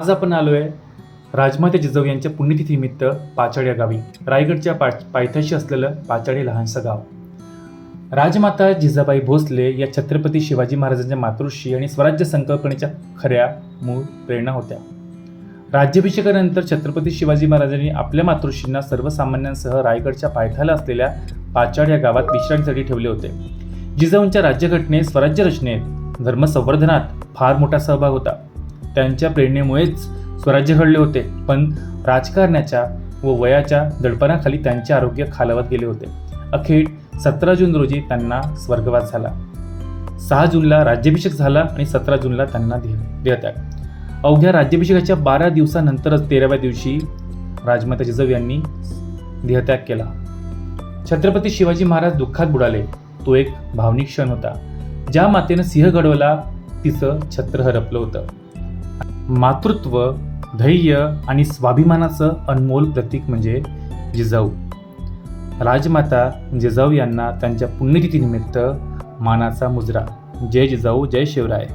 आज आपण आलो आहे राजमाता जिजाऊ यांच्या पुण्यतिथीनिमित्त पाचाड या गावी. रायगडच्या पा पायथ्याशी असलेलं पाचाड हे लहानसं गाव. राजमाता जिजाबाई भोसले या छत्रपती शिवाजी महाराजांच्या मातृश्री आणि स्वराज्य संकल्पनेच्या खऱ्या मूळ प्रेरणा होत्या. राज्याभिषेकानंतर छत्रपती शिवाजी महाराजांनी आपल्या मातृश्रींना सर्वसामान्यांसह रायगडच्या पायथ्याला असलेल्या पाचाड या गावात विश्रांतीसाठी ठेवले होते. जिजाऊंच्या राज्यघटनेत स्वराज्य रचनेत धर्मसंवर्धनात फार मोठा सहभाग होता. त्यांच्या प्रेरणेमुळेच स्वराज्य घडले होते. पण राजकारणाच्या व वयाच्या दडपणाखाली त्यांचे आरोग्य खालावत गेले होते. अखेर सतरा जून रोजी त्यांना स्वर्गवास झाला. सहा जूनला राज्याभिषेक झाला आणि सतरा जूनला त्यांना देहत्याग अवघ्या राज्याभिषेकाच्या बारा दिवसानंतरच तेराव्या दिवशी राजमाता जिजाऊ यांनी देहत्याग केला. छत्रपती शिवाजी महाराज दुःखात बुडाले. तो एक भावनिक क्षण होता. ज्या मातेनं सिंह घडवला तिचं छत्र हरपलं होतं. मातृत्व धैर्य आणि स्वाभिमानाचं अनमोल प्रतीक म्हणजे जिजाऊ. राजमाता जिजाऊ यांना त्यांच्या पुण्यतिथीनिमित्त मानाचा मुजरा. जय जिजाऊ जय शिवराय.